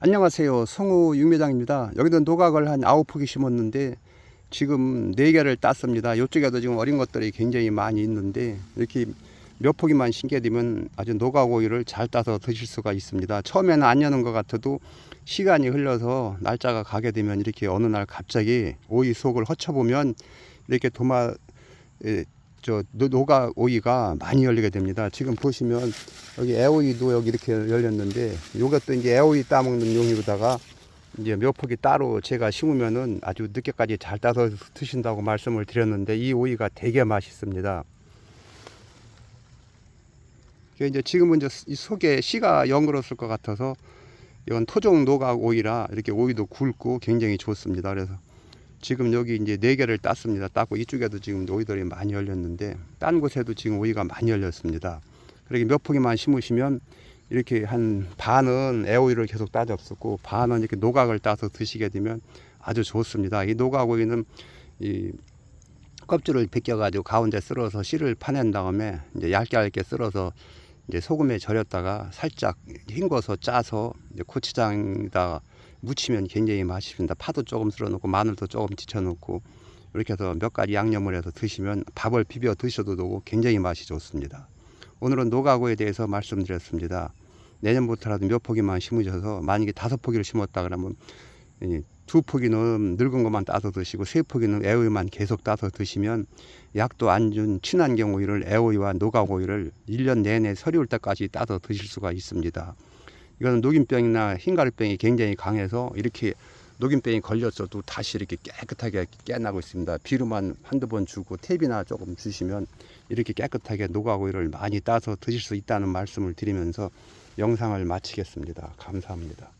안녕하세요. 성우 육매장입니다. 여기도 노각을 한 아홉 포기 심었는데 지금 네 개를 땄습니다. 이쪽에도 지금 어린 것들이 굉장히 많이 있는데 이렇게 몇 포기만 심게 되면 아주 노각 오이를 잘 따서 드실 수가 있습니다. 처음에는 안 여는 것 같아도 시간이 흘러서 날짜가 가게 되면 이렇게 어느 날 갑자기 오이 속을 허쳐보면 이렇게 도마 에, 저 노- 노각 오이가 많이 열리게 됩니다. 지금 보시면 여기 애오이도 여기 이렇게 열렸는데 이것도 이제 애오이 따먹는 용이로다가 이제 몇 포기 따로 제가 심으면은 아주 늦게까지 잘 따서 드신다고 말씀을 드렸는데 이 오이가 되게 맛있습니다. 이제 지금은 이제 이 속에 씨가 영그러웠을 것 같아서 이건 토종 노각 오이라 이렇게 오이도 굵고 굉장히 좋습니다. 그래서 지금 여기 이제 네 개를 땄습니다. 땄고 이쪽에도 지금 오이들이 많이 열렸는데 딴 곳에도 지금 오이가 많이 열렸습니다. 그렇게 몇 포기만 심으시면 이렇게 한 반은 애오이를 계속 따졌었고 반은 이렇게 노각을 따서 드시게 되면 아주 좋습니다. 이 노각 오이는 이 껍질을 벗겨가지고 가운데 쓸어서 씨를 파낸 다음에 이제 얇게 얇게 쓸어서 이제 소금에 절였다가 살짝 헹궈서 짜서 이제 고추장에다 무치면 굉장히 맛있습니다. 파도 조금 쓸어 놓고 마늘도 조금 지쳐 놓고 이렇게 해서 몇 가지 양념을 해서 드시면 밥을 비벼 드셔도 되고 굉장히 맛이 좋습니다. 오늘은 노가고에 대해서 말씀드렸습니다. 내년부터라도 몇 포기만 심으셔서 만약에 다섯 포기를 심었다 그러면 이두 포기는 늙은 것만 따서 드시고 세 포기는 애오이만 계속 따서 드시면 약도 안 준 친환경 오이를 애오이와 노각 오이를 1년 내내 서리울 때까지 따서 드실 수가 있습니다. 이거는 녹인병이나 흰가루병이 굉장히 강해서 이렇게 녹인병이 걸렸어도 다시 이렇게 깨끗하게 깨나고 있습니다. 비료만 한두 번 주고 탭이나 조금 주시면 이렇게 깨끗하게 오이를 많이 따서 드실 수 있다는 말씀을 드리면서 영상을 마치겠습니다. 감사합니다.